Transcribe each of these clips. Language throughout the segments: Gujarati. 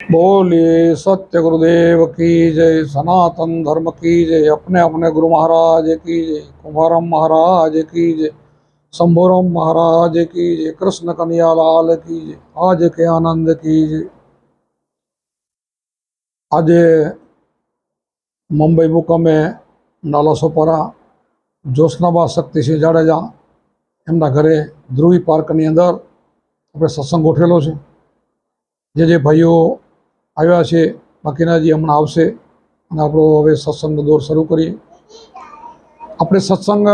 બોલે સત્ય ગુરુદેવ કી જય, સનાતન ધર્મ કી જય, અપને અપને ગુરુ મહારાજ કી જય, કુંભારામ મહારાજ કી જય શંભુરામ મહારાજ કી જય, કૃષ્ણ કનૈયાલાલ કી જય, આજ કે આનંદ કી જય. આજે મુંબઈ મુકામે નાલાસોપરા જોશનાબા શક્તિસિંહ જાડેજા એમના ઘરે ધ્રુવી પાર્કની અંદર આપણે સત્સંગ ગોઠવેલો છે. જે જે ભાઈઓ આવ્યા છે બાકીના જે હમણાં આવશે અને આપણો હવે સત્સંગનો દોર શરૂ કરીએ. આપણે સત્સંગ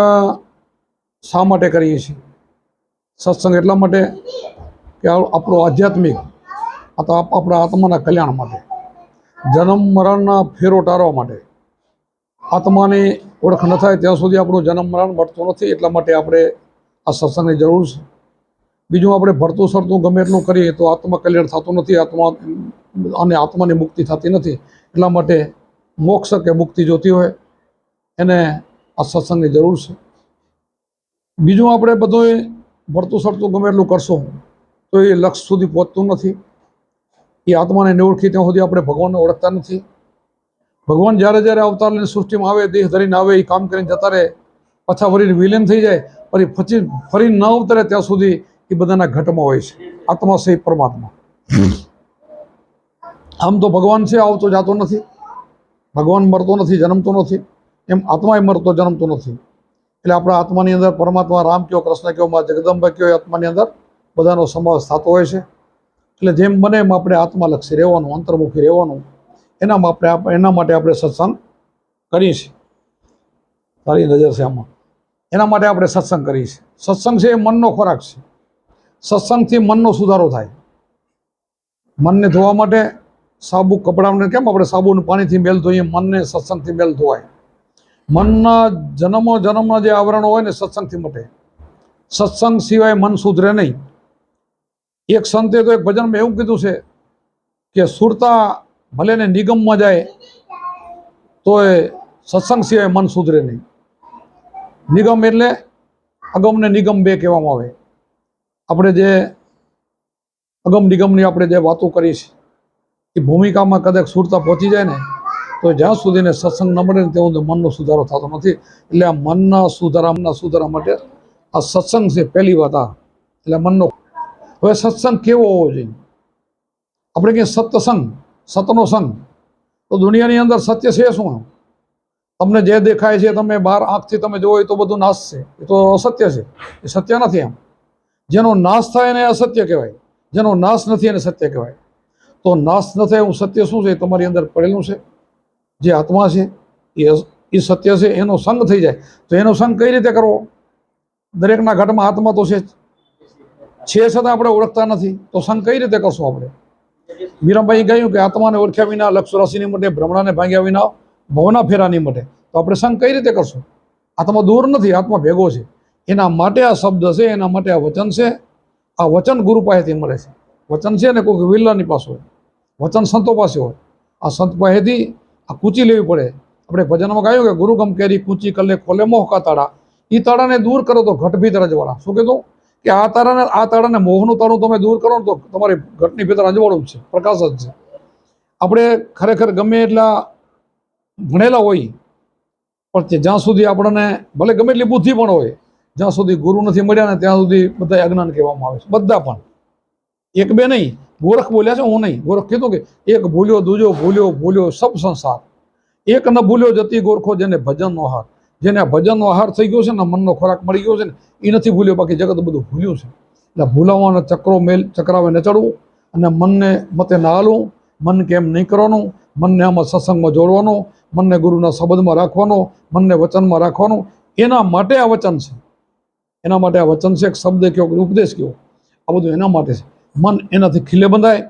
શા માટે કરીએ છીએ? સત્સંગ એટલા માટે કે આપણો આધ્યાત્મિક આપ- આપણા આત્માના કલ્યાણ માટે, જન્મ, મરણના ફેરો ટાળવા માટે. આત્માની ઓળખ ન થાય ત્યાં સુધી આપણું જન્મ, મરણ મળતું નથી, એટલા માટે આપણે આ સત્સંગની જરૂર છે. બીજું આપણે ભરતું સરતું ગમે એટલું કરીએ તો આત્મા કલ્યાણ થતું નથી, આત્મા અને આત્માની મુક્તિ થતી નથી. એટલા માટે મોક્ષ કે મુક્તિ જોતી હોય એને આ સત્સંગની જરૂર છે. બીજું આપણે બધું ભરતું સરતું ગમે એટલું કરશું તો એ લક્ષ્ય સુધી પહોંચતું નથી. એ આત્માને ન ઓળખી ત્યાં સુધી આપણે ભગવાનને ઓળખતા નથી. ભગવાન જ્યારે જ્યારે અવતાર લઈને સૃષ્ટિમાં આવે, દેહ ધરીને આવે, એ કામ કરીને જતા રહે, પાછા ફરીને વિલીન થઈ જાય, પછી ફરી ન અવતરે ત્યાં સુધી એ બધાના ઘટમાં હોય છે. આત્મા સહિત પરમાત્મા. આમ તો ભગવાન છે, આવતો જાતો નથી. ભગવાન મરતો નથી, જન્મતો નથી. એમ આત્માએ મરતો, જન્મતો નથી. એટલે આપણા આત્માની અંદર પરમાત્મા, રામ કયો, કૃષ્ણ કયો, મા જગદંબા કયો આત્માની અંદર બધાનો સમાવેશ થતો હોય છે. એટલે જેમ બને એમ આપણે આત્માલક્ષી રહેવાનું, અંતર્મુખી રહેવાનું. એનામાં આપણે એના માટે આપણે સત્સંગ કરીએ છીએ. તારી નજર છે આમાં. એના માટે આપણે સત્સંગ કરીએ છીએ. સત્સંગ છે એ મનનો ખોરાક છે. સત્સંગથી મનનો સુધારો થાય. મનને ધોવા માટે સાબુ કપડાને કેમ આપણે સાબુ પાણીથી મેલ ધોઈએ, મનને સત્સંગથી મેલ ધોવાય. મનના જન્મો જન્મના જે આવરણો હોય ને સત્સંગથી મટે. સત્સંગ સિવાય મન સુધરે નહીં. એક સંતે તો એક ભજનમાં એવું કીધું છે કે સુરતા ભલે ને નિગમમાં જાય, તોય સત્સંગ સિવાય મન સુધરે નહીં. નિગમ એટલે અગમને નિગમ બે કહેવામાં આવે. આપણે જે અગમ નિગમની આપણે જે વાતો કરી છે એ ભૂમિકામાં કદાચ સુરતા પહોંચી જાય ને, તો જ્યાં સુધીને સત્સંગ ન મળે ને ત્યાં સુધી મનનો સુધારો થતો નથી. એટલે આ મનના સુધારા સુધારા માટે આ સત્સંગ છે પહેલી વાત આ. એટલે મનનો હવે સત્સંગ કેવો હોવો જોઈએ? આપણે કહીએ સત્સંગ, સતનો સંગ. તો દુનિયાની અંદર સત્ય છે શું તમને જે દેખાય છે, તમે બહાર આંખથી તમે જોવો એ તો બધું નાશ છે. એ તો અસત્ય છે. એ સત્ય નથી એમ જેનો નાશ થાય એને અસત્ય કહેવાય. જેનો નાશ નથી એને સત્ય કહેવાય. તો નાશ ન થાય એવું સત્ય શું છે? એ તમારી અંદર પડેલું છે. જે આત્મા છે, એ એ સત્ય છે, એનો સંગ થઈ જાય. તો એનો સંગ કઈ રીતે કરવો? દરેકના ઘટમાં આત્મા તો છે. છે છતાં આપણે ઓળખતા નથી. તો સંગ કઈ રીતે કરશું આપણે? મીરાબાઈ કહ્યું કે આત્માને ઓળખ્યા વિના લક્ષ રાશિની માટે ભ્રમણાને ભાંગ્યા વિના, ભવના ફેરાની માટે તો આપણે સંગ કઈ રીતે કરશું? આત્મા દૂર નથી, આત્મા ભેગો છે. એના માટે આ શબ્દ છે, એના માટે આ વચન છે. આ વચન ગુરુ પાસેથી મળે છે. વચન છે ને કોઈ વિલ્લાની પાસે હોય. વચન સંતો પાસે હોય. આ સંત પાસેથી આ કૂચી લેવી પડે. આપણે ભજનમાં કહ્યું કે ગુરુગમ કેરી કૂચી કલે ખોલે મોહકા તાળા એ તાળાને દૂર કરો તો ઘટ ભીતર અજવાળા શું કીધું? કે આ તારાને, આ તાળાને મોહનું તાળું તમે દૂર કરો તો તમારી ઘટની ભીતર અજવાળું છે. પ્રકાશ જ છે. આપણે ખરેખર ગમે એટલા ભણેલા હોય, પણ જ્યાં સુધી આપણને ભલે ગમે એટલી બુદ્ધિ પણ હોય જ્યાં સુધી ગુરુ નથી મળ્યા ને ત્યાં સુધી બધા અજ્ઞાન કહેવામાં આવે છે. બધા પણ. એક બે નહીં. ગોરખ બોલ્યા છે, હું નહીં. ગોરખ કીધું કે એક ભૂલ્યો, દૂજો ભૂલ્યો ભૂલ્યો, સબ સંસાર. એક ન ભૂલ્યો જતી ગોરખો જેને ભજનનો હાર. જેને ભજનનો આહાર થઈ ગયો છે ને, મનનો ખોરાક મળી ગયો છે ને એ નથી ભૂલ્યો. બાકી જગત બધું ભૂલ્યું છે. એટલે ભૂલાવાના ચક્રો મેલ, ચક્રાવે ન ચડવું અને મનને મતે ના હાલવું. મન કેમ નહીં કરવાનું? મનને આમાં સત્સંગમાં જોડવાનું. મનને ગુરુના સંબંધમાં રાખવાનો. મનને વચનમાં રાખવાનું. એના માટે આ વચન છે. એના માટે આ વચન છે શબ્દ કયો ઉપદેશ કયો? આ બધું એના માટે છે. મન એનાથી ખીલે બંધાય.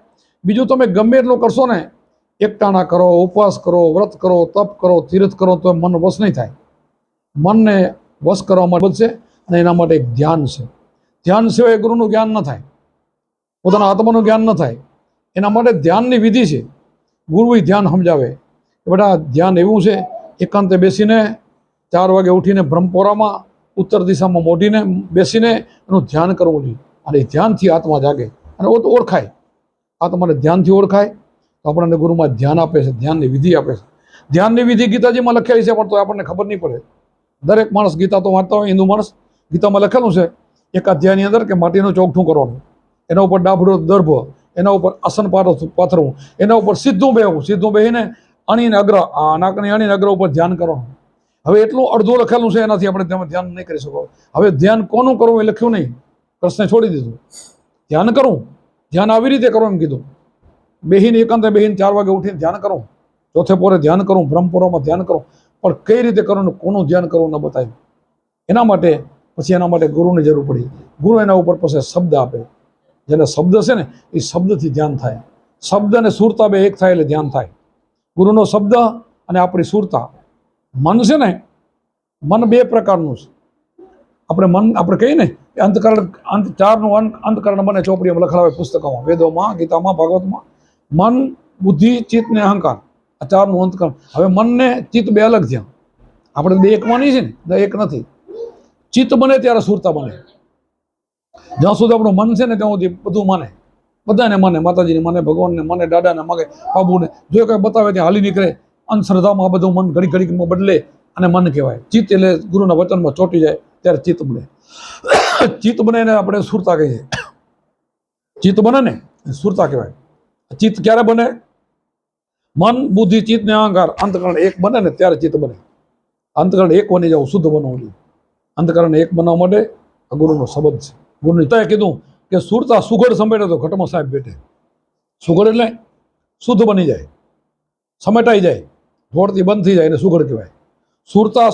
બીજું તમે ગમે એટલું કરશો ને, એકટાણા કરો, ઉપવાસ કરો, વ્રત કરો, તપ કરો, તીર્થ કરો, તો મન વશ નહીં થાય. મનને વશ કરવા માટે છે અને એના માટે એક ધ્યાન છે. ધ્યાન સિવાય ગુરુનું જ્ઞાન ન થાય. પોતાના આત્માનું જ્ઞાન ન થાય. એના માટે ધ્યાનની વિધિ છે. ગુરુએ ધ્યાન સમજાવે. કે બેટા, ધ્યાન એવું છે, એકાંતે બેસીને ચાર વાગે ઉઠીને બ્રહ્મપોરામાં ઉત્તર દિશામાં મોઢીને બેસીને એનું ધ્યાન કરવું જોઈએ. અને ધ્યાનથી આત્મા જાગે. અને ઓ તો ઓળખાય. આત્માને ધ્યાનથી ઓળખાય. તો આપણને ગુરુમાં ધ્યાન આપે છે, ધ્યાનની વિધિ આપે છે. ધ્યાનની વિધિ ગીતાજીમાં લખેલી છે, પણ તો આપણને ખબર નહીં પડે. દરેક માણસ ગીતા તો વાંચતા હોય, હિન્દુ માણસ. ગીતામાં લખેલું છે, એક અધ્યાયની અંદર કે માટીનું ચોકઠું કરવાનું. એના ઉપર ડાભડો દર્ભ, એના ઉપર આસન પાથર- પાથરવું, એના ઉપર સીધું બેહવું. સીધું બેહીને અણીને અગ્ર નાકની અણીને અગ્ર ઉપર ધ્યાન કરવાનું. હવે એટલું અડધું લખેલું છે એનાથી આપણે તેમાં ધ્યાન નહીં કરી શકો. હવે ધ્યાન કોનું કરવું એ લખ્યું નહીં. કૃષ્ણે છોડી દીધું. ધ્યાન કરું. ધ્યાન આવી રીતે કરો એમ કીધું. બેહીને એકાંતે બેહીને ચાર વાગે ઉઠીને ધ્યાન કરું. ચોથે પોરે ધ્યાન કરું. બ્રહ્મપુરોમાં ધ્યાન કરું. પણ કઈ રીતે કરવું કોનું ધ્યાન કરવું ન બતાવ્યું એના માટે પછી એના માટે ગુરુની જરૂર પડી. ગુરુ એના ઉપર પછી શબ્દ આપે. જેને શબ્દ છે ને, એ શબ્દથી ધ્યાન થાય. શબ્દ અને સુરતા બે એક થાય એટલે ધ્યાન થાય. ગુરુનો શબ્દ અને આપણી સુરતા. મન છે ને, મન બે પ્રકારનું છે. આપણે મન, આપણે કહીએ ને કે અંતકરણ, અંત, ચારનું અંત, અંતકરણ બને ચોપડીમાં લખાવે પુસ્તકોમાં, વેદોમાં, ગીતામાં, ભાગવતમાં. મન, બુદ્ધિ, ચિત્ત ને અહંકાર. આ ચારનું અંતકરણ. હવે મનને ચિત્ત બે અલગ થયા આપણે બે એક માની છે ને એક નથી. ચિત્ત બને ત્યારે સુરતા બને. જ્યાં સુધી આપણું મન છે ને, ત્યાં સુધી બધું માને. બધાને માને, માતાજીને માને, ભગવાનને માને, દાદાને માગે, બાબુને. જો કંઈ બતાવે ત્યાં હાલી નીકળે અંધશ્રદ્ધામાં આ બધું મન ઘડી ઘડીમાં બદલે અને મન કહેવાય. ચિત્ત એટલે ગુરુના વચનમાં ચોંટી જાય ત્યારે ચિત્ત બને. ચિત્ત બને એને આપણે સુરતા કહીએ. ચિત્ત બને ને સુરતા કહેવાય. ચિત્ત ક્યારે બને? મન, બુદ્ધિ, ચિત્ત ને અહંકાર અંતકરણ એક બને ને ત્યારે ચિત્ત બને. અંતકરણ એક બની જવું, શુદ્ધ બનવું જોઈએ અંતકરણ એક બનાવવા માટે આ ગુરુનો શબ્દ છે. ગુરુની તય કીધું કે સુરતા સુઘડ સમેટે તો ઘટમાં સાહેબ બેઠે. સુઘડ એટલે શુદ્ધ બની જાય. સમેટાઈ જાય. ધોળથી બંધ થઈ જાય એને સુગર કહેવાય. સુરતા